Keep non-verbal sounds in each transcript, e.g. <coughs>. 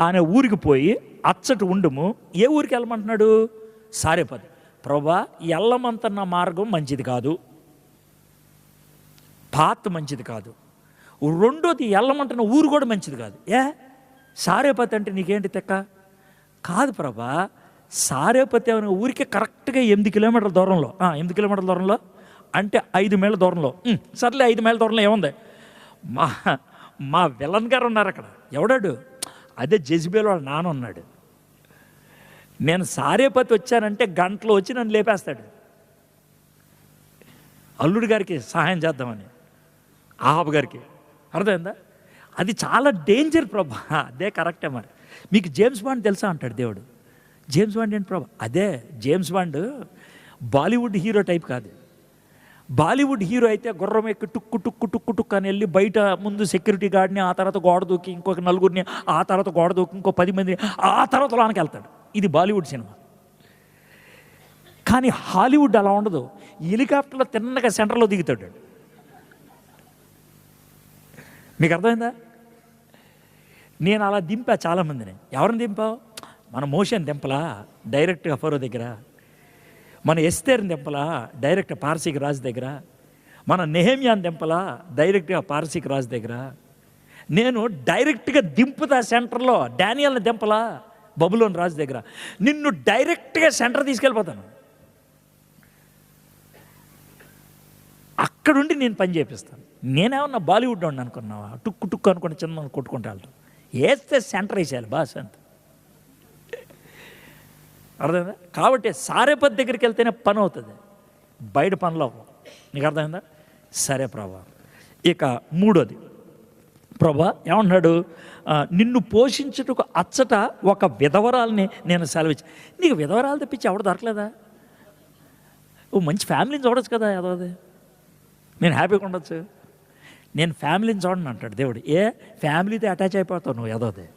ఆయన ఊరికి పోయి అచ్చటి ఉండుము. ఏ ఊరికి వెళ్ళమంటున్నాడు? సారేపది. ప్రభా ఎల్లమంతన్న మార్గం మంచిది కాదు. పాత మంచిది కాదు. రెండోది ఎల్లమంటున్న ఊరు కూడా మంచిది కాదు. ఏ? సారేపతి అంటే నీకేంటి తెక్క? కాదు ప్రభా సారేపతి అనే ఊరికి కరెక్ట్గా ఎనిమిది కిలోమీటర్ల దూరంలో. ఎనిమిది కిలోమీటర్ల దూరంలో. అంటే ఐదు మైళ్ళ దూరంలో. సర్లే ఐదు మైళ్ళ దూరంలో ఏముంది? మా మా విలన్ గారు ఉన్నారు అక్కడ. ఎవడాడు? అదే జెజిబేల్ వాళ్ళ నాన్న ఉన్నాడు. నేను సారేపతి వచ్చానంటే గంటలో వచ్చి నన్ను లేపేస్తాడు. అల్లుడి గారికి సహాయం చేద్దామని ఆహాబ్ గారికి. అర్థమైందా? అది చాలా డేంజర్ ప్రభా. అదే కరెక్టే మరి. మీకు జేమ్స్ బాండ్ తెలుసా అంటాడు దేవుడు? జేమ్స్ బాండ్ ఏంటి ప్రభా? అదే James Bond Bollywood hero type కాదు. బాలీవుడ్ హీరో అయితే గుర్రం ఎక్కి టుక్కు టుక్కు టుక్కు టుక్కు అని వెళ్ళి బయట ముందు సెక్యూరిటీ గార్డ్ని ఆ తర్వాత గోడ దూకి ఇంకొక నలుగురిని ఆ తర్వాత గోడ దూకి ఇంకో పది మందిని ఆ తర్వాత లోనికి వెళ్తాడు. ఇది బాలీవుడ్ సినిమా. కానీ హాలీవుడ్ అలా ఉండదు. హెలికాప్టర్లో తిన్నగా సెంటర్లో దిగుతాడు మీకు అర్థమైందా? నేను అలా దింపా చాలామందిని. ఎవరిని దింపావు? మన మోషన్ దింపలా? డైరెక్ట్గా ఫరో దగ్గర? మన ఎస్తేర్ని దింపలా డైరెక్ట్ పార్సీకి రాజు దగ్గర? మన నెహేమియాన్ దింపలా డైరెక్ట్గా పార్సీకి రాజు దగ్గర? నేను డైరెక్ట్గా దింపుతా సెంటర్లో డానియల్ని దింపలా బబులోని రాజు దగ్గర? నిన్ను డైరెక్ట్గా సెంటర్ తీసుకెళ్ళిపోతాను. అక్కడుండి నేను పని చేపిస్తాను. నేనేమన్నా బాలీవుడ్ వాడిని అనుకున్నావా? టుక్కు టుక్కు అనుకుని చిన్న కొట్టుకుంటా వెళ్తాం వేస్తే సెంటర్ వేసేయాలి బాస్ అంత. అర్థమైందా? కాబట్టి సారేపతి దగ్గరికి వెళ్తేనే పని అవుతుంది బయట పనులు అవ్వవు. నీకు అర్థమైందా? సరే ప్రభా. ఇక మూడోది. ప్రభా ఏమంటున్నాడు? నిన్ను పోషించుటకు అచ్చట ఒక విధవరాల్ని నేను సెలవిచ్చి. నీకు విధవరాలు తెప్పించి ఎవడు దొరకలేదా? ఓ మంచి ఫ్యామిలీని చూడొచ్చు కదా ఏదోది నేను హ్యాపీగా ఉండొచ్చు. నేను ఫ్యామిలీని చూడను అంటాడు దేవుడు. ఏ? ఫ్యామిలీతో అటాచ్ అయిపోతావు నువ్వు ఏదోది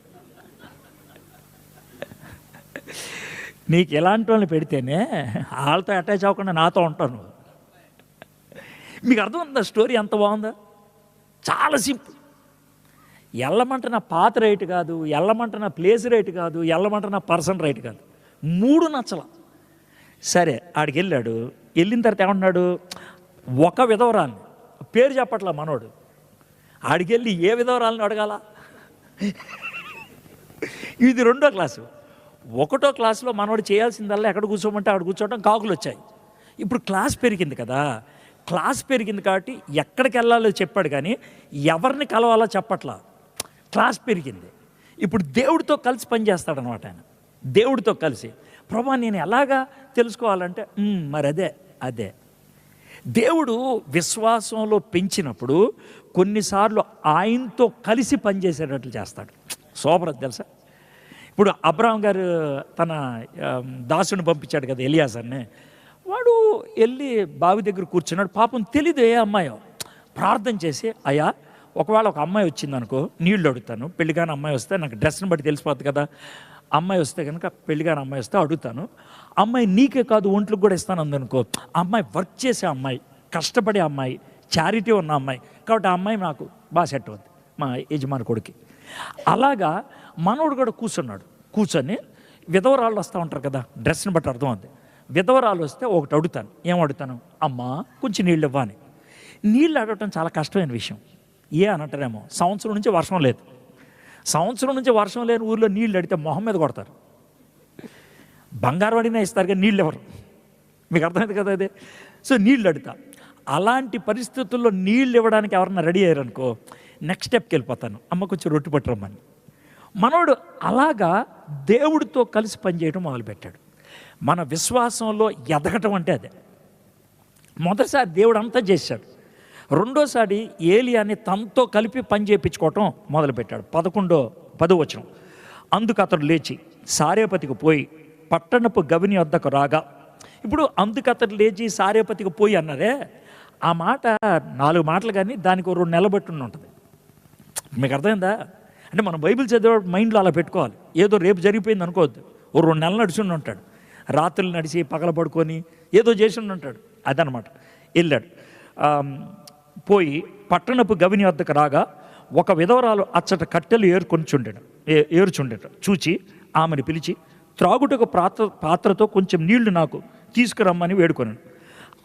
నీకు ఎలాంటి వాళ్ళని పెడితేనే వాళ్ళతో అటాచ్ అవ్వకుండా నాతో ఉంటాను మీకు అర్థమవుతుందా స్టోరీ ఎంత బాగుందా? చాలా సింపుల్. నా పాత రైట్ కాదు ఎల్లమంటున్న ప్లేస్ రైట్ కాదు ఎల్లమంటున్న పర్సన్ రైట్ కాదు. మూడు నచ్చల. సరే ఆడికి వెళ్ళాడు. వెళ్ళిన తర్వాత ఏమన్నాడు? ఒక విధవరాన్ని పేరు చెప్పట్లా మనోడు. ఆడికి వెళ్ళి ఏ విధవరాలని అడగాల? ఇది రెండో క్లాసు. ఒకటో క్లాసులో మనవాడు చేయాల్సిందల్లా ఎక్కడ కూర్చోమంటే అక్కడ కూర్చోవడం కాకులు వచ్చాయి. ఇప్పుడు క్లాస్ పెరిగింది కదా. క్లాస్ పెరిగింది కాబట్టి ఎక్కడికి వెళ్ళాలో చెప్పాడు కానీ ఎవరిని కలవాలో చెప్పట్లా. క్లాస్ పెరిగింది. ఇప్పుడు దేవుడితో కలిసి పనిచేస్తాడనమాట ఆయన. దేవుడితో కలిసి. ప్రభా నేను ఎలాగా తెలుసుకోవాలంటే మరి అదే అదే. దేవుడు విశ్వాసంలో పెంచినప్పుడు కొన్నిసార్లు ఆయనతో కలిసి పనిచేసేటట్లు చేస్తాడు. సూపర్ తెలుసా? ఇప్పుడు అబ్రాహం గారు తన దాసుని పంపించాడు కదా ఎలియాసన్ని వాడు వెళ్ళి బావి దగ్గర కూర్చున్నాడు. పాపం తెలీదు ఏ అమ్మాయో. ప్రార్థన చేసి అయ్యా ఒకవేళ ఒక అమ్మాయి వచ్చింది అనుకో నీళ్ళు అడుగుతాను. పెళ్ళిగాని అమ్మాయి వస్తే నాకు డ్రెస్ని బట్టి తెలిసిపోద్ది కదా. అమ్మాయి వస్తే కనుక పెళ్ళిగాని అమ్మాయి వస్తే అడుగుతాను. అమ్మాయి నీకే కాదు ఒంట్లకు కూడా ఇస్తాను అందనుకో. ఆ అమ్మాయి వర్క్ చేసే అమ్మాయి కష్టపడే అమ్మాయి చారిటీ ఉన్న అమ్మాయి. కాబట్టి ఆ అమ్మాయి నాకు బాగా సెట్ అవుద్ది మా యజమాని కొడుకి అలాగా మనోడు కూడా కూర్చున్నాడు. కూర్చొని విధవరాళ్ళు వస్తూ ఉంటారు కదా డ్రెస్ని బట్టి అర్థం అవుద్ది విధవరాలు వస్తే ఒకటి అడుగుతాను. ఏం అడుగుతాను? అమ్మా కొంచెం నీళ్ళు ఇవ్వని నీళ్ళు అడగటం చాలా కష్టమైన విషయం. ఏ అంటారేమో సంవత్సరం నుంచి వర్షం లేదు. సంవత్సరం నుంచి వర్షం లేని ఊర్లో నీళ్ళు అడిగితే మొహం మీద కొడతారు. బంగారం అడిగినా ఇస్తారు కానీ నీళ్ళు ఎవరు మీకు అర్థమైంది కదా అదే సో నీళ్ళు అడుగుతా. అలాంటి పరిస్థితుల్లో నీళ్ళు ఇవ్వడానికి ఎవరన్నా రెడీ అయ్యారనుకో నెక్స్ట్ స్టెప్కి వెళ్ళిపోతాను. అమ్మ కొంచెం రొట్టె పట్టరమ్మని మనోడు అలాగా దేవుడితో కలిసి పనిచేయడం మొదలుపెట్టాడు. మన విశ్వాసంలో ఎదగటం అంటే అదే. మొదటిసారి దేవుడు అంతా చేశాడు. రెండోసారి ఏలియాని తనతో కలిపి పని చేయించుకోవటం మొదలుపెట్టాడు. పదకొండో పదవచనం. అందుకు అతడు లేచి సారేపతికి పోయి పట్టణపు గవిని వద్దకు రాగా ఇప్పుడు అందుకు అతడు లేచి సారేపతికి పోయి అన్నదే ఆ మాట నాలుగు మాటలు కానీ దానికి ఒక రెండు నిలబెట్టి ఉంటుంది మీకు అర్థమైందా? అంటే మనం బైబిల్ చదివే మైండ్లో అలా పెట్టుకోవాలి. ఏదో రేపు జరిగిపోయింది అనుకోవద్దు. ఓ రెండు నెలలు నడిచి ఉంటాడు. రాత్రులు నడిచి పగల పడుకొని ఏదో చేసి ఉంటాడు. అదనమాట. వెళ్ళాడు. పోయి పట్టణపు గవిని వద్దకు రాగా ఒక విధవరాలు అచ్చట కట్టెలు ఏరుకొని చుండాడు ఏ- చూచి ఆమెను పిలిచి త్రాగుటకు పాత్ర పాత్రతో కొంచెం నీళ్ళు నాకు తీసుకురమ్మని వేడుకొనాను.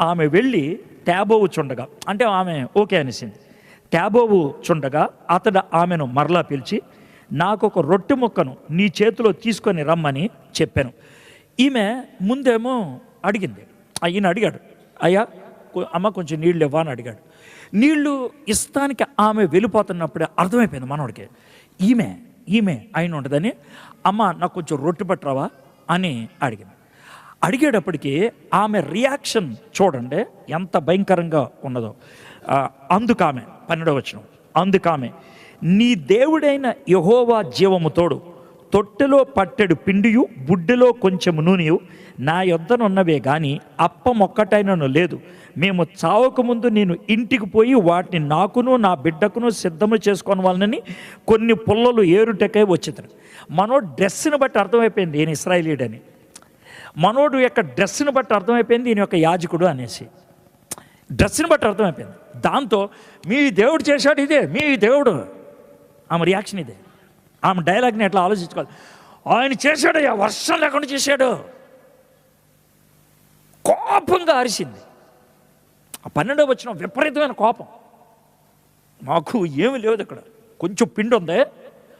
ఆమె వెళ్ళి ట్యాబోవు చుండగా అంటే ఆమె ఓకే అనేసింది. ట్యాబోవు చుండగా అతడు ఆమెను మరలా పిలిచి నాకు ఒక రొట్టె ముక్కను నీ చేతిలో తీసుకొని రమ్మని చెప్పాను. ఈమె ముందేమో అడిగింది. ఈయన అడిగాడు అయ్యా అమ్మ కొంచెం నీళ్ళు ఇవ్వా అని అడిగాడు. నీళ్ళు ఇస్తానికి ఆమె వెళ్ళిపోతున్నప్పుడే అర్థమైపోయింది మనోడికి. ఈమె ఈమె అయిన ఉంటుందని అమ్మ నాకు కొంచెం రొట్టె పట్టరావా అని అడిగింది. అడిగేటప్పటికి ఆమె రియాక్షన్ చూడండి ఎంత భయంకరంగా ఉన్నదో. అందుకామె పన్నెండవ వచనం అందుకామె నీ దేవుడైన యహోవా జీవము తోడు తొట్టెలో పట్టెడు పిండియు బుడ్డెలో కొంచెము నూనెయు నా యొద్దనున్నవే కానీ అప్పం ఒక్కటైనను లేదు. మేము చావకముందు నేను ఇంటికి పోయి వాటిని నాకును నా బిడ్డకును సిద్ధము చేసుకోని వాళ్ళని కొన్ని పుల్లలు ఏరుటకై వచ్చేతను మనో డ్రెస్ని బట్టి అర్థమైపోయింది నేను ఇస్రాయలీడని. మనోడు యొక్క డ్రెస్ని బట్టి అర్థమైపోయింది ఈయన యొక్క యాజకుడు అనేసి. డ్రెస్ని బట్టి అర్థమైపోయింది. దాంతో మీ దేవుడు చేశాడు ఇదే మీ దేవుడు. ఆమె రియాక్షన్ ఇదే. ఆమె డైలాగ్ని ఎట్లా ఆలోచించుకోవాలి? ఆయన చేశాడు వర్షం లేకుండా చేశాడు. కోపంగా అరిసింది ఆ పన్నెండో వచ్చిన విపరీతమైన కోపం. మాకు ఏమి లేదు ఇక్కడ. కొంచెం పిండి ఉంది.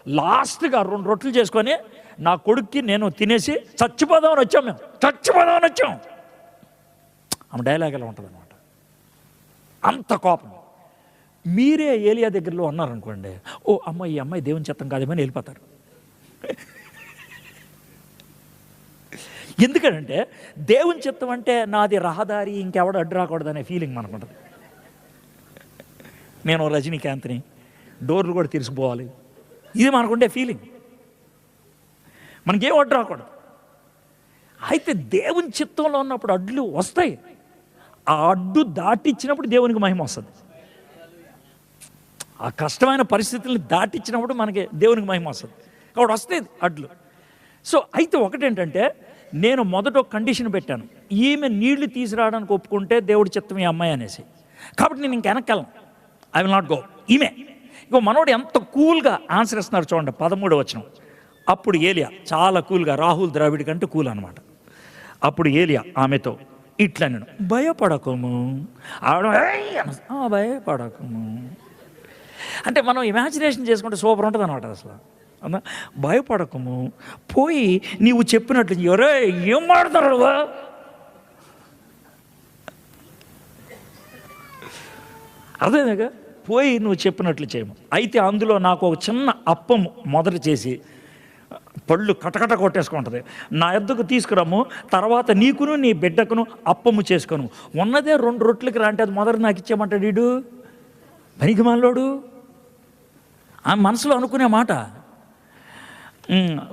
లాస్ట్గా రెండు రొట్టెలు చేసుకొని నా కొడుక్కి నేను తినేసి చచ్చిపోదామని వచ్చాం మేము. చచ్చిపోదామని వచ్చాం. ఆమె డైలాగ్ ఎలా ఉంటుంది అనమాట అంత కోపం. మీరే ఏలియా దగ్గరలో ఉన్నారనుకోండి ఓ అమ్మాయి ఈ అమ్మాయి దేవుని చెత్తం కాదేమని వెళ్ళిపోతారు. ఎందుకంటే దేవుని చిత్తం అంటే నాది రహదారి ఇంకెవడ అడ్డు రాకూడదు అనే ఫీలింగ్ మనకు ఉంటుంది నేను రజనీకాంత్ని డోర్లు కూడా తీసిపోవాలి ఇది మనకుండే ఫీలింగ్ మనకేం అడ్డు రాకూడదు. అయితే దేవుని చిత్తంలో ఉన్నప్పుడు అడ్లు వస్తాయి. ఆ అడ్డు దాటిచ్చినప్పుడు దేవునికి మహిమ వస్తుంది. ఆ కష్టమైన పరిస్థితుల్ని దాటిచ్చినప్పుడు మనకి దేవునికి మహిమ వస్తుంది. కాబట్టి వస్తాయి అడ్లు. సో అయితే ఒకటేంటంటే నేను మొదట ఒక కండిషన్ పెట్టాను. ఈమె నీళ్ళు తీసుకురావడానికి ఒప్పుకుంటే దేవుడి చిత్తం ఈ అమ్మాయి అనేసి. కాబట్టి నేను ఇంక ఐ విల్ నాట్ గో ఈమె. ఇగో మనోడు ఎంత కూల్గా ఆన్సర్ ఇస్తున్నారు చూడండి పదమూడు వచ్చిన అప్పుడు ఏలియా చాలా కూల్గా రాహుల్ ద్రావిడ్ కంటే కూల్ అనమాట అప్పుడు ఏలియా ఆమెతో ఇట్లా నేను భయపడకము. ఆవిడ "ఆ, భయపడకము. అంటే మనం ఇమాజినేషన్ చేసుకుంటే సూపర్ ఉంటుంది అనమాట అసలు. అన్నా భయపడకము. పోయి నీవు చెప్పినట్లు ఎవరే ఏం మాడతారు అదేగా పోయి నువ్వు చెప్పినట్లు చేయము. అయితే అందులో నాకు ఒక చిన్న అప్పం మొదట చేసి పళ్ళు కటకట కొట్టేసుకుంటుంది. నా ఎద్దుకు తీసుకురాము తర్వాత నీకును నీ బిడ్డకును అప్పము చేసుకును. ఉన్నదే రెండు రొట్లకి రాంటే అది మొదట నాకు ఇచ్చేయమంటాడు వీడు? పనికి మనలోడు ఆ మనసులో అనుకునే మాట.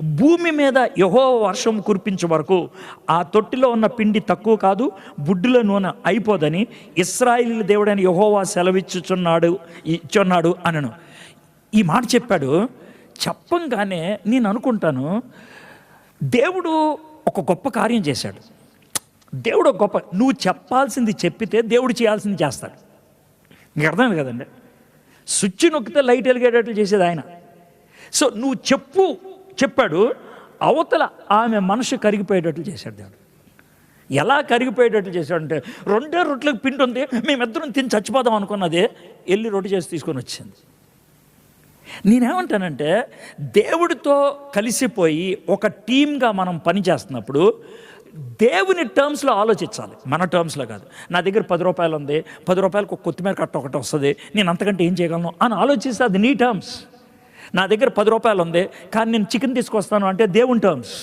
భూమి మీద యహో వర్షం కురిపించే వరకు ఆ తొట్టిలో ఉన్న పిండి తక్కువ కాదు బుడ్డుల నూనె అయిపోదని ఇస్రాయిల్ దేవుడైన యహోవా సెలవిచ్చుచున్నాడు ఇచ్చున్నాడు అనను. ఈ మాట చెప్పాడు చెప్పంగానే నేను అనుకుంటాను దేవుడు ఒక గొప్ప కార్యం చేశాడు. దేవుడు ఒక గొప్ప నువ్వు చెప్పాల్సింది చెప్పితే దేవుడు చేయాల్సింది చేస్తాడు. నీకు అర్థమైంది కదండి? స్విచ్ నొక్కితే లైట్ వెలిగేటట్లు చేసేది ఆయన. సో నువ్వు చెప్పు చెప్పాడు అవతల ఆమె మనసు కరిగిపోయేటట్లు చేశాడు దేవుడు. ఎలా కరిగిపోయేటట్లు చేశాడంటే రెండే రొట్టెలకు పిండి ఉంది మేమిద్దరం తిని చచ్చిపోదాం అనుకున్నదే వెళ్ళి రొట్టె చేసి తీసుకొని వచ్చింది. నేనేమంటానంటే దేవుడితో కలిసిపోయి ఒక టీమ్గా మనం పని చేస్తున్నప్పుడు దేవుని టర్మ్స్లో ఆలోచించాలి. మన టర్మ్స్లో కాదు. నా దగ్గర పది రూపాయలు ఉంది పది రూపాయలకు ఒక కొత్తిమీర కట్ట ఒకటి వస్తుంది నేను అంతకంటే ఏం చేయగలను అని ఆలోచిస్తే అది నీ టర్మ్స్. నా దగ్గర పది రూపాయలు ఉంది కానీ నేను చికెన్ తీసుకొస్తాను అంటే దేవుని టర్మ్స్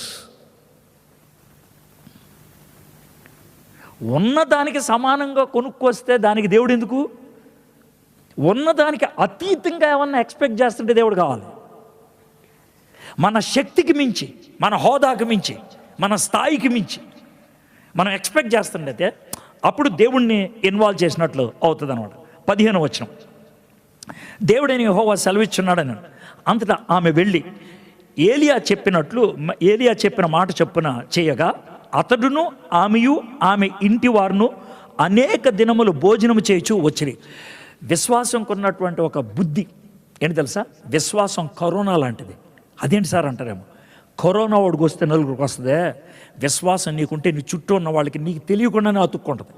ఉన్నదానికి సమానంగా కొనుక్కొస్తే దానికి దేవుడు ఎందుకు? ఉన్నదానికి అతీతంగా ఏమన్నా ఎక్స్పెక్ట్ చేస్తుంటే దేవుడు కావాలి. మన శక్తికి మించి మన హోదాకి మించి మన స్థాయికి మించి మనం ఎక్స్పెక్ట్ చేస్తుండైతే అప్పుడు దేవుణ్ణి ఇన్వాల్వ్ చేసినట్లు అవుతుంది అనమాట పదిహేను వచ్చిన దేవుడైన హోవా సెలవిచ్చున్నాడని. అంతటా ఆమె వెళ్ళి ఏలియా చెప్పినట్లు ఏలియా చెప్పిన మాట చెప్పున చేయగా అతడును ఆమెయు ఆమె ఇంటి వారును అనేక దినములు భోజనము చేయుచు వచ్చిరి. విశ్వాసం కొన్నటువంటి ఒక బుద్ధి ఏంటి తెలుసా? విశ్వాసం కరోనా లాంటిది. అదేంటి సార్ అంటారేమో? కరోనా వాడికి వస్తే నలుగురికి వస్తుందే. విశ్వాసం నీకుంటే నీ చుట్టూ ఉన్న వాళ్ళకి నీకు తెలియకుండానే అతుక్కుంటుంది.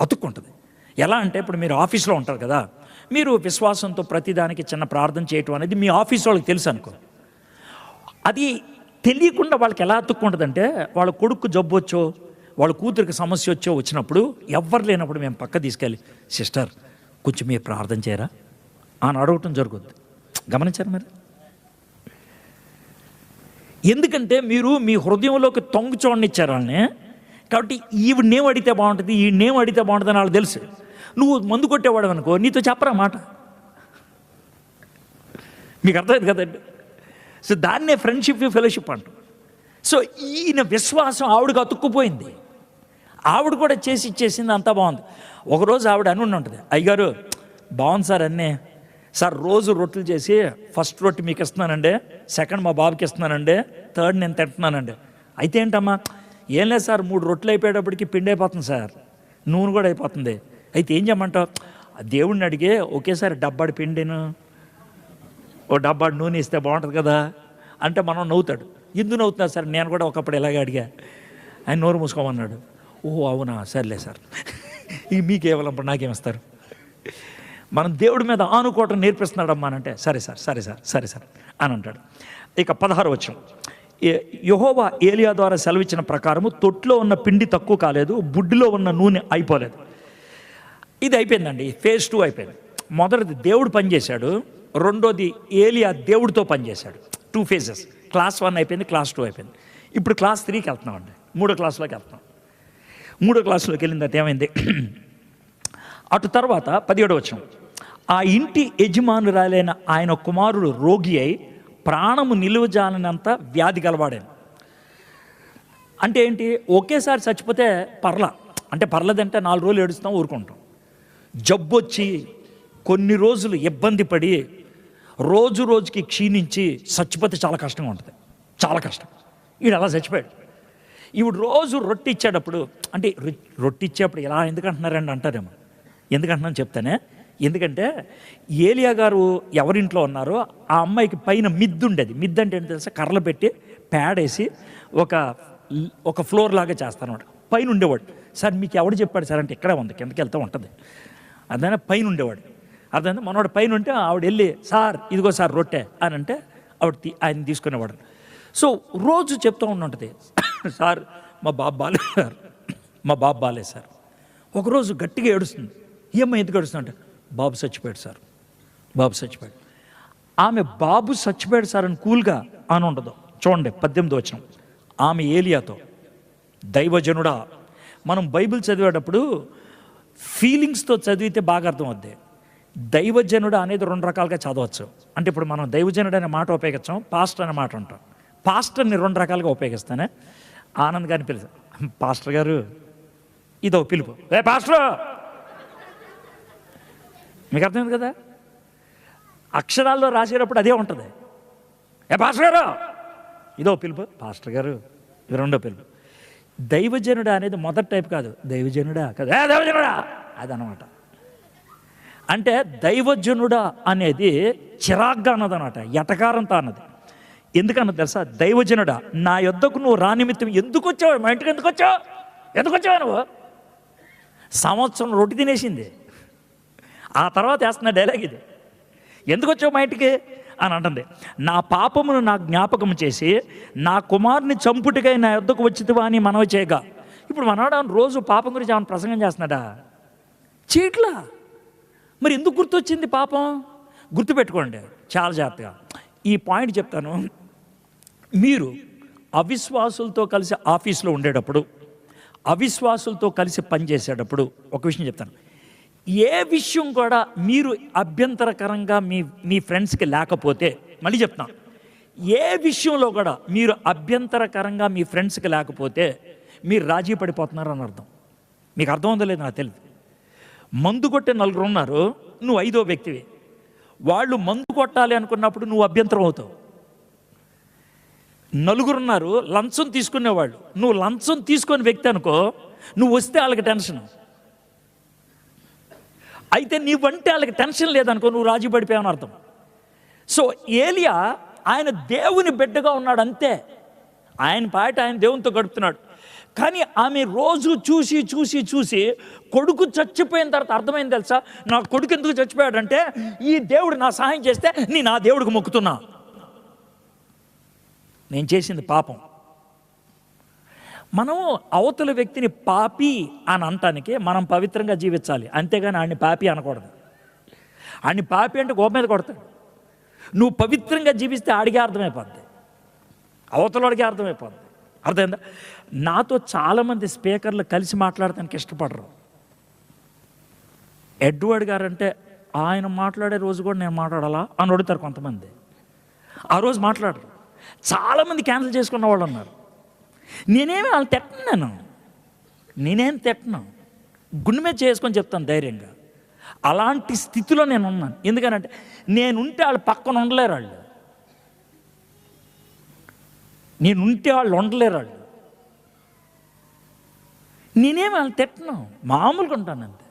అతుక్కుంటుంది. ఎలా అంటే ఇప్పుడు మీరు ఆఫీస్లో ఉంటారు కదా మీరు విశ్వాసంతో ప్రతిదానికి చిన్న ప్రార్థన చేయటం అనేది మీ ఆఫీస్ వాళ్ళకి తెలుసు అనుకో. అది తెలియకుండా వాళ్ళకి ఎలా అతుక్కుంటుందంటే వాళ్ళ కొడుకు జబ్బు వచ్చో వాళ్ళ కూతురికి సమస్య వచ్చో వచ్చినప్పుడు ఎవ్వరు లేనప్పుడు మేము పక్క తీసుకెళ్ళి సిస్టర్ కొంచెం మీరు ప్రార్థన చేయరా? అని అడగటం జరుగుద్ది. గమనించారు మరి? ఎందుకంటే మీరు మీ హృదయంలోకి తొంగు చూడనిచ్చారు వాళ్ళని. కాబట్టి ఈవిడనేం అడిగితే బాగుంటుంది ఈయనేం అడిగితే బాగుంటుంది అని వాళ్ళు తెలుసు. నువ్వు మందు కొట్టేవాడు అనుకో నీతో చెప్పరా మాట? మీకు అర్థమైంది కదండి? సో దాన్నే ఫ్రెండ్షిప్ ఫెలోషిప్ అంటాం. సో ఈయన విశ్వాసం ఆవిడకు అతుక్కుపోయింది. ఆవిడ కూడా చేసి ఇచ్చేసింది అంతా బాగుంది. ఒకరోజు ఆవిడ అని ఉంటుంది అయ్యగారు బాగుంది సార్ అన్నీ. సార్ రోజు రొట్టెలు చేసి ఫస్ట్ రొట్టె మీకు ఇస్తున్నానండి సెకండ్ మా బాబుకి ఇస్తున్నానండి థర్డ్ నేను తింటున్నానండి. అయితే ఏంటమ్మా ఏం లేదు సార్ మూడు రొట్టెలు అయిపోయేటప్పటికి పిండి అయిపోతుంది సార్ నూనె కూడా అయిపోతుంది. అయితే ఏం చేయమంటావు? దేవుడిని అడిగే ఒకేసారి డబ్బాడి పిండిను ఓ డబ్బాడి నూనె ఇస్తే బాగుంటుంది కదా అంటే మనం నవ్వుతాడు. ఎందుకు నవ్వుతున్నా సార్ నేను కూడా ఒకప్పుడు ఇలాగే అడిగా. ఆయన నోరు మూసుకోమన్నాడు. ఓహో అవునా? సర్లే సార్. ఈ మీకు కేవలం నాకేమిస్తారు మనం దేవుడి మీద ఆనుకోవటం నేర్పిస్తున్నాడమ్మా అని అంటే సరే సార్ సరే సార్ సరే సార్ అని అంటాడు. ఇక పదహారు వచ్చాం యహోవా ఏలియా ద్వారా సెలవిచ్చిన ప్రకారము తొట్లో ఉన్న పిండి తక్కువ కాలేదు బుడ్డిలో ఉన్న నూనె అయిపోలేదు. ఇది అయిపోయిందండి. ఫేజ్ టూ అయిపోయింది. మొదటిది దేవుడు పనిచేశాడు రెండోది ఏలియా దేవుడితో పనిచేశాడు టూ ఫేజెస్ క్లాస్ వన్ అయిపోయింది క్లాస్ టూ అయిపోయింది. ఇప్పుడు క్లాస్ త్రీకి వెళ్తున్నామండి మూడో క్లాస్లోకి వెళ్తున్నాం. మూడో క్లాస్లోకి వెళ్ళిన తర్వాత ఏమైంది? అటు తర్వాత పదిహేడు వచ్చాం ఆ ఇంటి యజమానురాలైన ఆయన కుమారుడు రోగి అయి ప్రాణము నిలువజాలనంత వ్యాధి గలవాడాను. అంటే ఏంటి? ఒకేసారి చచ్చిపోతే పర్ల. అంటే పర్లేదంటే నాలుగు రోజులు ఏడుస్తాం ఊరుకుంటాం. జబ్బు వచ్చి కొన్ని రోజులు ఇబ్బంది పడి రోజు రోజుకి క్షీణించి చచ్చిపోతే చాలా కష్టంగా ఉంటుంది. చాలా కష్టం. ఈడు అలా చచ్చిపోయాడు. ఈవిడ రోజు రొట్టె ఇచ్చేటప్పుడు అంటే రొ- రొట్టె ఇచ్చేటప్పుడు ఇలా ఎందుకంటున్నారండి అంటారేమో. ఎందుకంటున్నాను చెప్తానే? ఎందుకంటే ఏలియా గారు ఎవరింట్లో ఉన్నారో ఆ అమ్మాయికి పైన మిద్దు ఉండేది. మిద్దు అంటే ఏంటి తెలుసా? కర్రలు పెట్టి పేడేసి ఒక ఒక ఫ్లోర్ లాగా చేస్తానమాట పైన ఉండేవాడు. సార్ మీకు ఎవడు చెప్పాడు సార్? అంటే ఇక్కడే ఉంది. కిందకి వెళ్తూ ఉంటుంది. అదైనా పైన ఉండేవాడు అర్థమైంది? మనవాడు పైన ఉంటే ఆవిడ వెళ్ళి సార్ ఇదిగో సార్ రొట్టె అని అంటే ఆవిడ తీ- ఆయన తీసుకునేవాడు. సో రోజు చెప్తూ ఉండుంటుంది. <coughs> సార్ మా బాబు బాలే సార్. మా బాబు బాలే సార్. ఒకరోజు గట్టిగా ఏడుస్తుంది. ఏమ్మా ఎందుకు ఏడుస్తుందంటే బాబు చచ్చిపోయాడు సార్. బాబు చచ్చిపోయాడు. ఆమె బాబు చచ్చిపోయాడు సార్ అని కూల్గా అని ఉండదు చూడండి పద్దెనిమిది వచ్చిన ఆమె ఏలియాతో దైవజనుడా మనం బైబిల్ చదివేటప్పుడు ఫీలింగ్స్తో చదివితే బాగా అర్థం అవుద్ది దైవజనుడు అనేది రెండు రకాలుగా చదవచ్చు. అంటే ఇప్పుడు మనం దైవజనుడు అనే మాట ఉపయోగించాం పాస్టర్ అనే మాట ఉంటాం. పాస్టర్ని రెండు రకాలుగా ఉపయోగిస్తానే. ఆనంద్ గారిని పిలుసు పాస్టర్ గారు ఇదో పిలుపు. ఏ పాస్టర్! మీకు అర్థమైంది కదా? అక్షరాల్లో రాసేటప్పుడు అదే ఉంటుంది. ఏ పాస్టర్ గారు! ఇదో పిలుపు. పాస్టర్ గారు ఇది రెండో పిలుపు. దైవజనుడా అనేది మొదటి టైప్ కాదు. దైవజనుడా కదా. ఏ దైవజనుడా? అదనమాట. అంటే దైవజనుడా అనేది చిరాగ్గా అన్నదనమాట. ఎటకారంతో అన్నది. ఎందుకన్న తెలుసా? దైవజనుడా నా యొద్దకు నువ్వు రానిమిత్తం ఎందుకు వచ్చావు? మా ఇంటికి ఎందుకు వచ్చావు? ఎందుకు వచ్చావు నువ్వు? సంవత్సరం రొట్టి తినేసింది. ఆ తర్వాత వేస్తున్న డైలాగ్ ఇది. ఎందుకు వచ్చావు మా ఇంటికి? అని అంటుంది. నా పాపమును నా జ్ఞాపకం చేసి నా కుమారుని చంపుటికై నా యొద్దకు వచ్చితివా అని మనవి చేయగా. ఇప్పుడు మనవాడు రోజు పాపం గురించి ఏమైనా ప్రసంగం చేస్తున్నాడా? చీట్లా? మరి ఎందుకు గుర్తొచ్చింది పాపం? గుర్తుపెట్టుకోండి చాలా జాగ్రత్తగా. ఈ పాయింట్ చెప్తాను. మీరు అవిశ్వాసులతో కలిసి ఆఫీస్లో ఉండేటప్పుడు అవిశ్వాసులతో కలిసి పనిచేసేటప్పుడు ఒక విషయం చెప్తాను. ఏ విషయం కూడా మీరు అభ్యంతరకరంగా మీ మీ ఫ్రెండ్స్కి లేకపోతే మళ్ళీ చెప్తాను ఏ విషయంలో కూడా మీరు అభ్యంతరకరంగా మీ ఫ్రెండ్స్కి లేకపోతే మీరు రాజీ పడిపోతున్నారు అని అర్థం. మీకు అర్థం ఉందో నాకు తెలియదు మందు కొట్టే నలుగురు ఉన్నారు నువ్వు ఐదో వ్యక్తివి. వాళ్ళు మందు కొట్టాలి అనుకున్నప్పుడు నువ్వు అభ్యంతరం అవుతావు. నలుగురు ఉన్నారు లంచం తీసుకునేవాళ్ళు. నువ్వు లంచం తీసుకొని వ్యక్తి అనుకో నువ్వు వస్తే వాళ్ళకి టెన్షన్ అయితే నీ నీవంటే వాళ్ళకి టెన్షన్ లేదనుకో నువ్వు రాజీ పడిపోయావని అర్థం. సో ఏలియా ఆయన దేవుని బిడ్డగా ఉన్నాడు అంతే. ఆయన పాట ఆయన దేవునితో గడుపుతున్నాడు. కానీ ఆమె రోజు చూసి చూసి చూసి కొడుకు చచ్చిపోయిన తర్వాత అర్థమైంది తెలుసా? నా కొడుకు ఎందుకు చచ్చిపోయాడంటే ఈ దేవుడు నా సహాయం చేస్తే నీ నా దేవుడికి మొక్కుతున్నా. నేను చేసింది పాపం. మనము అవతల వ్యక్తిని పాపి అని అనటానికి మనం పవిత్రంగా జీవించాలి. అంతేగాని ఆడిని పాపి అనకూడదు. ఆడిని పాపి అంటే గోప మీద కొడతాడు. నువ్వు పవిత్రంగా జీవిస్తే ఆడిగే అర్థమైపోద్ది. అవతలడికి అర్థమైపోద్ది. అర్థమైందా? నాతో చాలామంది స్పీకర్లు కలిసి మాట్లాడటానికి ఇష్టపడరు. ఎడ్వర్డ్ గారు అంటే ఆయన మాట్లాడే రోజు కూడా నేను మాట్లాడాలా అని అడుగుతారు కొంతమంది. ఆ రోజు మాట్లాడరు. చాలామంది క్యాన్సిల్ చేసుకున్న వాళ్ళు ఉన్నారు. నేనేమి వాళ్ళు తిట్టను నేనేం తిట్టను? గుండె మీద చేసుకొని చెప్తాను ధైర్యంగా. అలాంటి స్థితిలో నేను ఉన్నాను ఎందుకనంటే నేనుంటే వాళ్ళు పక్కన ఉండలేరు వాళ్ళు. నేనుంటే వాళ్ళు ఉండలేరు వాళ్ళు. నేనేమి వాళ్ళు తిట్టను? మామూలుగా ఉంటాను అంతే.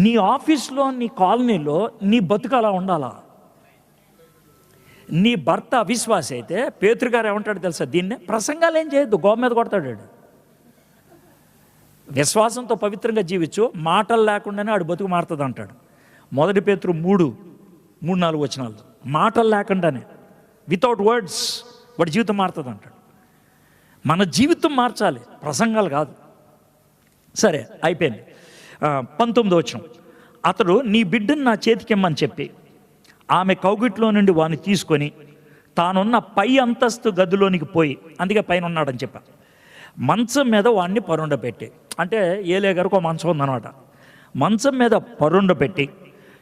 నీ ఆఫీస్లో నీ కాలనీలో నీ బతుకు అలా ఉండాలా? నీ భర్త అవిశ్వాస అయితే పేతృగారు ఏమంటాడు తెలుసా? దీన్నే ప్రసంగాలు ఏం చేయొద్దు గోమ మీద కొడతాడు విశ్వాసంతో పవిత్రంగా జీవించు మాటలు లేకుండానే ఆడు బతుకు మారుతుంది అంటాడు. మొదటి పేతురు మూడు మూడు నాలుగు వచనాలు. మాటలు లేకుండానే వితౌట్ వర్డ్స్ వాడి జీవితం మారుతుంది అంటాడు. మన జీవితం మార్చాలి ప్రసంగాలు కాదు. సరే అయిపోయింది. పంతొమ్మిది వచ్చిన అతడు నీ బిడ్డను నా చేతికి ఇమ్మని చెప్పి ఆమె కౌగిట్లో నుండి వాని తీసుకొని తానున్న పై అంతస్తు గదిలోనికి పోయి అందుకే పైన ఉన్నాడని చెప్పా. మంచం మీద వాడిని పరుండబెట్టి అంటే ఏలే గారికి ఒక మంచం ఉందన్నమాట. మంచం మీద పరుండబెట్టి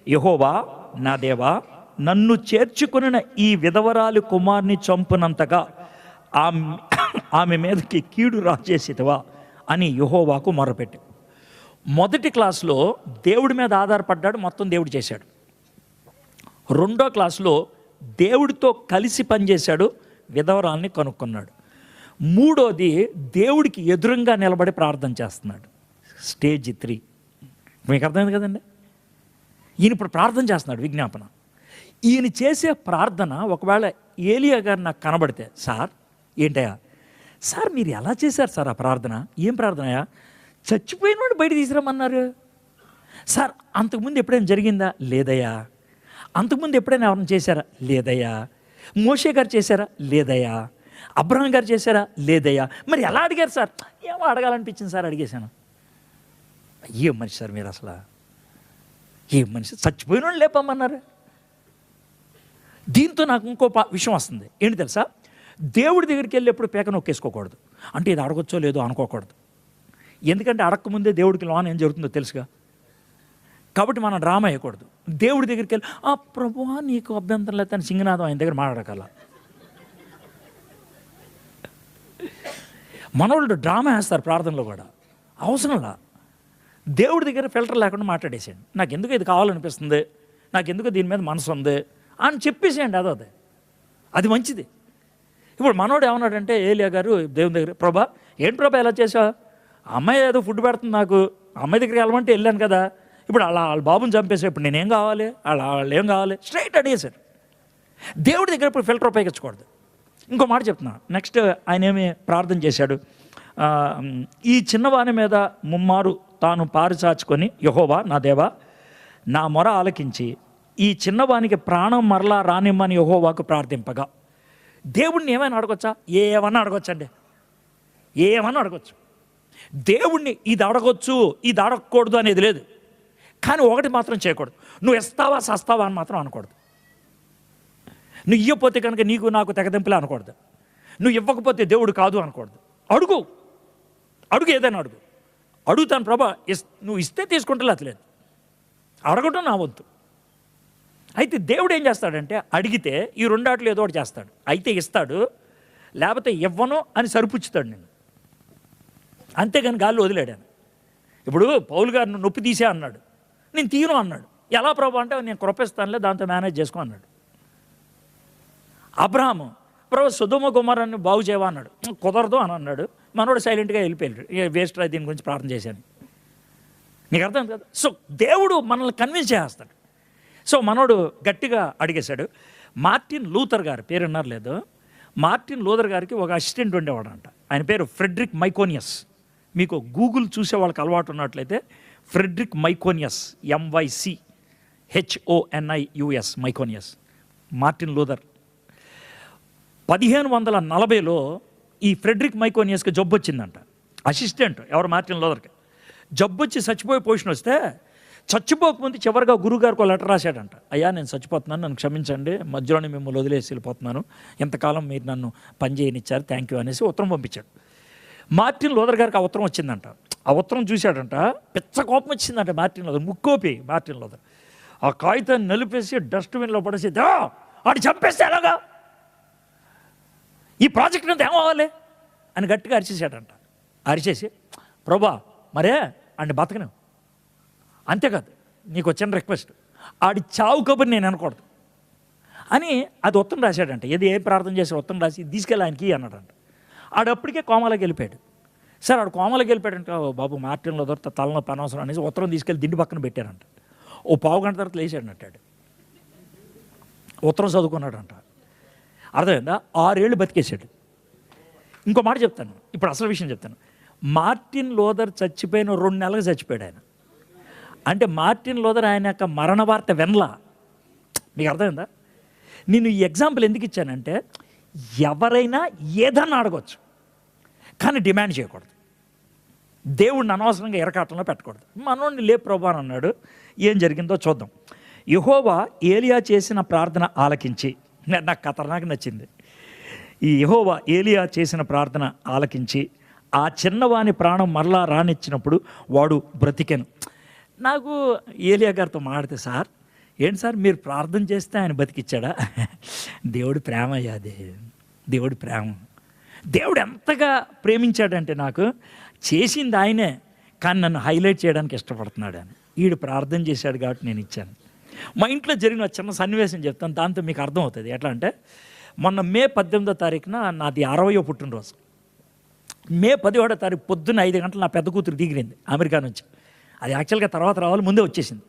యహోవా నా దేవా నన్ను చేర్చుకున్న ఈ విధవరాలి కుమార్ని చంపునంతగా ఆమె ఆమె మీదకి కీడు రాజేసితవా అని యహోవాకు మొరపెట్టి. మొదటి క్లాస్లో దేవుడి మీద ఆధారపడ్డాడు మొత్తం దేవుడు చేశాడు. రెండో క్లాస్లో దేవుడితో కలిసి పనిచేశాడు విధవరాల్ని కనుక్కున్నాడు. మూడోది దేవుడికి ఎదురుగా నిలబడి ప్రార్థన చేస్తున్నాడు. Stage three. మీకు అర్థమైంది కదండి? ఈయన ఇప్పుడు ప్రార్థన చేస్తున్నాడు విజ్ఞాపన. ఈయన చేసే ప్రార్థన ఒకవేళ ఏలియా గారు నాకు కనబడితే సార్ ఏంటయ్యా? సార్ మీరు ఎలా చేశారు సార్ ఆ ప్రార్థన? ఏం ప్రార్థనయా చచ్చిపోయిన వాడు బయట తీసుకురమ్మన్నారు సార్ అంతకుముందు ఎప్పుడైనా జరిగిందా? లేదయ్యా. అంతకుముందు ఎప్పుడైనా ఎవరైనా చేశారా? లేదయ్యా. మోషే గారు చేశారా? లేదయ్యా. అబ్రహం గారు చేశారా? లేదయ్యా. మరి ఎలా అడిగారు సార్? ఏమో అడగాలనిపించింది సార్ అడిగేశాను. ఏం మనిషి సార్ మీరు అసలు? ఏం మనిషి? చచ్చిపోయిన వాళ్ళు లేపమ్మన్నారు దీంతో నాకు ఇంకో విషయం వస్తుంది. ఏంటి తెలుసా? దేవుడి దగ్గరికి వెళ్ళి ఎప్పుడు పేక నొక్కేసుకోకూడదు. అంటే ఇది అడగొచ్చో లేదో అనుకోకూడదు. ఎందుకంటే అడగకముందే దేవుడికి లోన్ ఏం జరుగుతుందో తెలుసుగా. కాబట్టి మనం డ్రామా వేయకూడదు. దేవుడి దగ్గరికి వెళ్ళి ఆ ప్రభువా నీకు అభ్యంతరం లేదని సింగనాథం ఆయన దగ్గర మాట్లాడగల మనవాళ్ళు డ్రామా వేస్తారు ప్రార్థనలో కూడా. అవసరంలా దేవుడి దగ్గర ఫిల్టర్ లేకుండా మాట్లాడేసేయండి. నాకు ఎందుకు ఇది కావాలనిపిస్తుంది. నాకు ఎందుకు దీని మీద మనసు ఉంది అని చెప్పేసేయండి అదో అది. అది మంచిది. ఇప్పుడు మనోడు ఏమన్నాడంటే ఏలియా గారు దేవుని దగ్గర ప్రభా ఏంటి ప్రభా ఎలా చేసావు? అమ్మాయి ఏదో ఫుడ్ పెడుతుంది నాకు. అమ్మాయి దగ్గరికి వెళ్ళమంటే వెళ్ళాను కదా. ఇప్పుడు అలా వాళ్ళ బాబుని చంపేసే ఇప్పుడు నేనేం కావాలి? అలా వాళ్ళు ఏం కావాలి? స్ట్రైట్ అడిగేశారు దేవుడి దగ్గర ఇప్పుడు ఫిల్టర్ ఉపయోగించకూడదు. ఇంకో మాట చెప్తున్నా. నెక్స్ట్ ఆయన ఏమి ప్రార్థన చేశాడు? ఈ చిన్నవాని మీద ముమ్మారు తాను పారిచాచుకొని యహోవా నా దేవా నా మొర ఆలకించి ఈ చిన్నవానికి ప్రాణం మరలా రానిమ్మని యహోవాకు ప్రార్థింపగా. దేవుణ్ణి ఏమైనా అడగొచ్చా? ఏమన్నా అడగొచ్చండి. ఏమన్నా అడగొచ్చు. దేవుణ్ణి ఇది అడగొచ్చు ఇది అడగకూడదు అనేది లేదు. కానీ ఒకటి మాత్రం చేయకూడదు. నువ్వు ఇస్తావా సస్తావా అని మాత్రం అనకూడదు. నువ్వు ఇవ్వకపోతే కనుక నీకు నాకు తెగదింపులే అనకూడదు. నువ్వు ఇవ్వకపోతే దేవుడు కాదు అనకూడదు. అడుగు. అడుగు ఏదైనా అడుగు. అడుగుతాను ప్రభా ఇస్ నువ్వు ఇస్తే తీసుకుంటే లేదు అడగటం నా వద్దు అయితే దేవుడు ఏం చేస్తాడంటే అడిగితే ఈ రెండాట్లు ఏదో ఒకటి చేస్తాడు. అయితే ఇస్తాడు లేకపోతే ఇవ్వను అని సరిపుచ్చుతాడు నేను అంతేగాని గాల్లో వదిలేడాను ఇప్పుడు పౌలు గారిని "నువ్వు నొప్పి తీసే అన్నాడు. నేను తీను అన్నాడు. ఎలా ప్రభు అంటే నేను కృపిస్తానులే దాంతో మేనేజ్ చేసుకో అన్నాడు. అబ్రహాము ప్రభు సుధుమ కుమారాన్ని బాగు చేయవా అన్నాడు. కుదరదు అని అన్నాడు. మనోడు సైలెంట్గా వెళ్ళిపోయాడు. వేస్ట్ రా దీని గురించి ప్రార్థన చేశాను. నీకు అర్థం కదా? సో దేవుడు మనల్ని కన్విన్స్ చేస్తాడు. సో మనోడు గట్టిగా అడిగేశాడు మార్టిన్ లూథర్ గారు పేరు విన్నారు లేదు? మార్టిన్ లూథర్ గారికి ఒక అసిస్టెంట్ ఉండేవాడంట. ఆయన పేరు ఫ్రెడ్రిక్ మైకోనియస్. మీకు గూగుల్ చూసే వాళ్ళకి అలవాటు ఉన్నట్లయితే Friedrich Myconius MYC HONIUS Myconius Martin Luther పదిహేను వందల నలభైలో ఈ ఫ్రెడ్రిక్ మైకోనియస్కి జబ్బు వచ్చిందంట. అసిస్టెంట్ ఎవరు? మార్టిన్ లూదర్కి జబ్బు వచ్చి చచ్చిపోయే పొజిషన్ వస్తే చచ్చిపోకముందు చివరిగా గురుగారికి ఒక లెటర్ రాశాడంట. అయ్యా నేను చచ్చిపోతున్నాను నన్ను క్షమించండి మధ్యలోనే మిమ్మల్ని వదిలేసి వెళ్ళిపోతున్నాను. ఇంతకాలం మీరు నన్ను పని చేయనిచ్చారు థ్యాంక్ యూ అనేసి ఉత్తరం పంపించాడు. మార్టిన్ లోదర్ గారికి ఆ ఉత్తరం వచ్చిందంట. ఆ ఉత్తరం చూశాడంట పిచ్చ కోపం వచ్చిందంట మార్టిన్ లోదర్ ముక్కోపి మార్టిన్ లోదర్ ఆ కాగితాన్ని నలిపేసి డస్ట్బిన్లో పడేసి "దా, ఆడు చంపేస్తే ఎలాగా? ఈ ప్రాజెక్ట్ అంతా ఏమవ్వాలి? అని గట్టిగా అరిచేసాడంట అరిచేసి ప్రభా మరే అండి బతకను అంతేకాదు నీకు వచ్చిన రిక్వెస్ట్. ఆడి చావు కబురు నేను అనకూడదు. అని అది ఉత్తరం రాశాడంట. ఏది ఏ ప్రార్థన చేసి ఉత్తరం రాసి తీసుకెళ్ళి ఆయనకి అన్నాడంట. ఆడప్పటికే కోమాలోకి వెళ్ళిపోయాడు సార్ ఆడు కోమాలోకి వెళ్ళిపోయాడంట బాబు మార్టిన్లో దొరికితే తలనొప్పి పనవసరం అనేసి ఉత్తరం తీసుకెళ్ళి దిండి పక్కన పెట్టారంట. ఓ పావు గంట తర్వాత లేచాడంటాడు. ఉత్తరం చదువుకున్నాడంట. అర్థమైందా? ఆరేళ్ళు బతికేశాడు. ఇంకో మాట చెప్తాను. ఇప్పుడు అసలు విషయం చెప్తాను. మార్టిన్ లోదర్ చచ్చిపోయిన రెండు నెలలకు చచ్చిపోయాడు ఆయన. అంటే మార్టిన్ లోదర్ ఆయన యొక్క మరణ వార్త వెనలా. మీకు అర్థమైందా? నేను ఈ ఎగ్జాంపుల్ ఎందుకు ఇచ్చానంటే ఎవరైనా ఏదన్నా అడగవచ్చు కానీ డిమాండ్ చేయకూడదు. దేవుడిని అనవసరంగా ఎరకాటంలో పెట్టకూడదు. మనోడిని లే ప్రభా అన్నాడు. ఏం జరిగిందో చూద్దాం. యహోవా ఏలియా చేసిన ప్రార్థన ఆలకించి నా- నాకు ఖతర్నాకు నచ్చింది. ఈ యహోవా ఏలియా చేసిన ప్రార్థన ఆలకించి ఆ చిన్నవాని ప్రాణం మరలా రానిచ్చినప్పుడు వాడు బ్రతికెను. నాకు ఏలియా గారితో మాడితే సార్ ఏంటి సార్ మీరు ప్రార్థన చేస్తే ఆయన బతికిచ్చాడా? దేవుడు ప్రేమ అదే దేవుడు దేవుడి ప్రేమ. దేవుడు ఎంతగా ప్రేమించాడంటే నాకు చేసింది ఆయనే కానీ నన్ను హైలైట్ చేయడానికి ఇష్టపడుతున్నాడు అని ఈడు ప్రార్థన చేశాడు కాబట్టి నేను ఇచ్చాను. మా ఇంట్లో జరిగిన చిన్న సన్నివేశం చెప్తాను దాంతో మీకు అర్థమవుతుంది. ఎట్లా అంటే మొన్న మే పద్దెనిమిదో తారీఖున నాది అరవయో పుట్టినరోజు. మే పదిహేడో తారీఖు పొద్దున్న ఐదు గంటలు నా పెద్ద కూతురు దిగిరింది అమెరికా నుంచి. అది యాక్చువల్గా తర్వాత రావాలి ముందే వచ్చేసింది.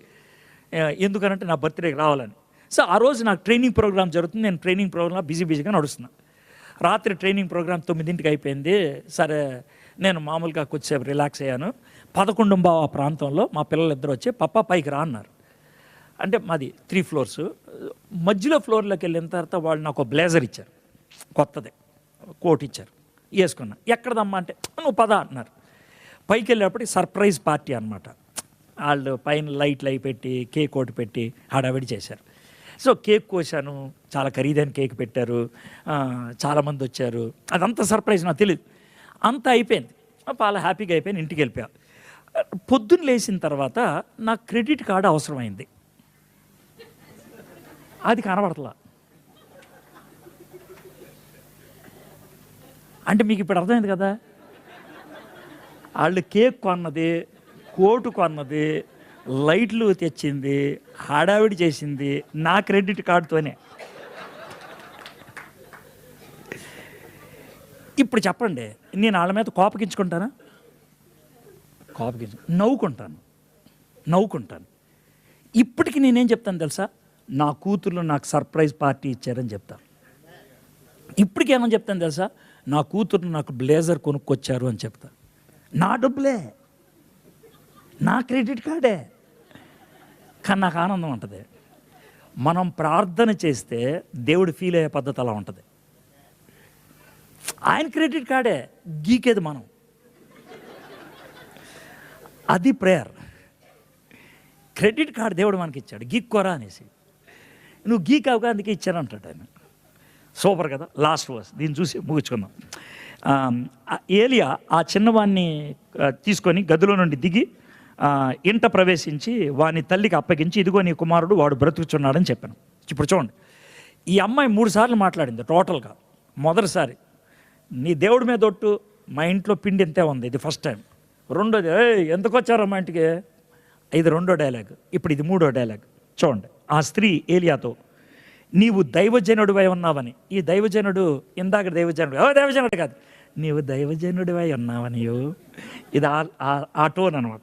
ఎందుకనంటే నా బర్త్డేకి రావాలని. సో ఆ రోజు నాకు ట్రైనింగ్ ప్రోగ్రామ్ జరుగుతుంది. నేను ట్రైనింగ్ ప్రోగ్రామ్ బిజీ బిజీగా నడుస్తున్నా. రాత్రి ట్రైనింగ్ ప్రోగ్రామ్ తొమ్మిదింటికి అయిపోయింది. సరే నేను మామూలుగా కొద్దిసేపు రిలాక్స్ అయ్యాను. పదకొండు ఆ ప్రాంతంలో మా పిల్లలు ఇద్దరు వచ్చి పప్ప పైకి రా అన్నారు. అంటే మాది త్రీ ఫ్లోర్స్. మధ్యలో ఫ్లోర్లోకి వెళ్ళిన తర్వాత వాళ్ళు నాకు బ్లేజర్ ఇచ్చారు. కొత్తదే. కోట్ ఇచ్చారు. వేసుకున్నా. ఎక్కడదమ్మా? అంటే నువ్వు పద అన్నారు. పైకి వెళ్ళేటప్పుడు సర్ప్రైజ్ పార్టీ అనమాట వాళ్ళు పైన లైట్లు అయి పెట్టి కేక్ ఒకటి పెట్టి హడావిడి చేశారు. సో కేక్ కోసాను చాలా ఖరీదైన కేక్ పెట్టారు. చాలామంది వచ్చారు. అదంతా సర్ప్రైజ్ నాకు తెలియదు అంత అయిపోయింది. చాలా హ్యాపీగా అయిపోయిన ఇంటికి వెళ్ళిపోయా. పొద్దున్న లేచిన తర్వాత నా క్రెడిట్ కార్డు అవసరమైంది. అది కనబడతలా అంటే మీకు ఇప్పుడు అర్థమైంది కదా? వాళ్ళు కేక్ కొన్నది కోటు కొన్నది లైట్లు తెచ్చింది హడావిడి చేసింది నా క్రెడిట్ కార్డుతోనే. ఇప్పుడు చెప్పండి నేను వాళ్ళ మీద కోపగించుకుంటానా? కోపగించు నవ్వుకుంటాను. నవ్వుకుంటాను. ఇప్పటికి నేనేం చెప్తాను తెలుసా? నా కూతుర్లు నాకు సర్ప్రైజ్ పార్టీ ఇచ్చారని చెప్తాను ఇప్పటికేమని చెప్తాను తెలుసా? నా కూతురు నాకు బ్లేజర్ కొనుక్కొచ్చారు అని చెప్తా. నా డబ్బులే. నా క్రెడిట్ కార్డే. కానీ నాకు ఆనందం ఉంటుంది. మనం ప్రార్థన చేస్తే దేవుడు ఫీల్ అయ్యే పద్ధతి అలా ఉంటుంది. ఆయన క్రెడిట్ కార్డే గీకేది మనం. అది ప్రేయర్ క్రెడిట్ కార్డు దేవుడు మనకి ఇచ్చాడు. గీక్కోరా అనేసి. నువ్వు గీక్ అవగా అందుకే ఇచ్చాను అంటాడు ఆయన. సూపర్ కదా లాస్ట్ వర్స్ దీన్ని చూసి ముగించుకుందాం. ఏలియా ఆ చిన్నవాడిని తీసుకొని గదిలో నుండి దిగి ఇంట ప్రవేశించి వాని తల్లికి అప్పగించి ఇదిగో నీ కుమారుడు వాడు బ్రతుకుచున్నాడని చెప్పాను. ఇప్పుడు చూడండి ఈ అమ్మాయి మూడు సార్లు మాట్లాడింది టోటల్గా. మొదటిసారి నీ దేవుడి మీద ఒట్టు మా ఇంట్లో పిండి ఇంతే ఉంది ఇది ఫస్ట్ టైం. రెండోది ఏ ఎందుకు వచ్చారు మా ఇంటికి? ఇది రెండో డైలాగ్ ఇప్పుడు ఇది మూడో డైలాగ్. చూడండి ఆ స్త్రీ ఏలియాతో నీవు దైవజనుడివై ఉన్నావని ఈ దైవజనుడు ఇందాక దైవజనుడు ఎవరు దైవజనుడు కాదు నీవు దైవజనుడివై ఉన్నావనియు. ఇది ఆ- ఆ- టోన్ అనమాట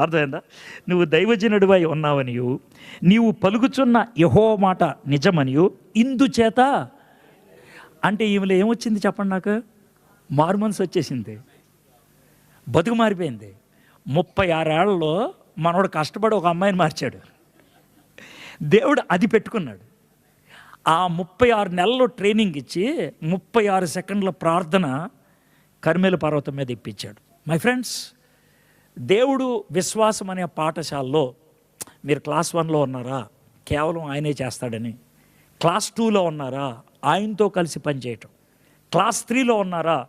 అర్థమైందా? నువ్వు దైవజనుడివై ఉన్నావనియు. నీవు పలుకుచున్న యహో మాట నిజమనియు. ఇందుచేత అంటే ఈమెలో ఏమొచ్చింది చెప్పండి నాకు? మార్మన్స్ వచ్చేసింది. బతుకు మారిపోయింది. ముప్పై ఆరేళ్ళలో మనోడు కష్టపడి ఒక అమ్మాయిని మార్చాడు. దేవుడు అది పెట్టుకున్నాడు. ఆ ముప్పై ఆరు నెలలు ట్రైనింగ్ ఇచ్చి ముప్పై ఆరు సెకండ్ల ప్రార్థన కర్మేలు పర్వతం మీద ఇప్పించాడు. మై ఫ్రెండ్స్ దేవుడు విశ్వాసం అనే పాఠశాలలో మీరు క్లాస్ వన్లో ఉన్నారా? కేవలం ఆయనే చేస్తాడని. క్లాస్ టూలో ఉన్నారా? ఆయనతో కలిసి పనిచేయటం క్లాస్ త్రీలో ఉన్నారా?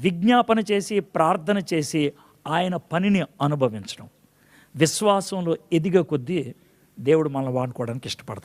విజ్ఞాపన చేసి ప్రార్థన చేసి ఆయన పనిని అనుభవించడం విశ్వాసంలో ఎదిగే కొద్దీ దేవుడు మనల్ని వాడుకోవడానికి ఇష్టపడతాడు.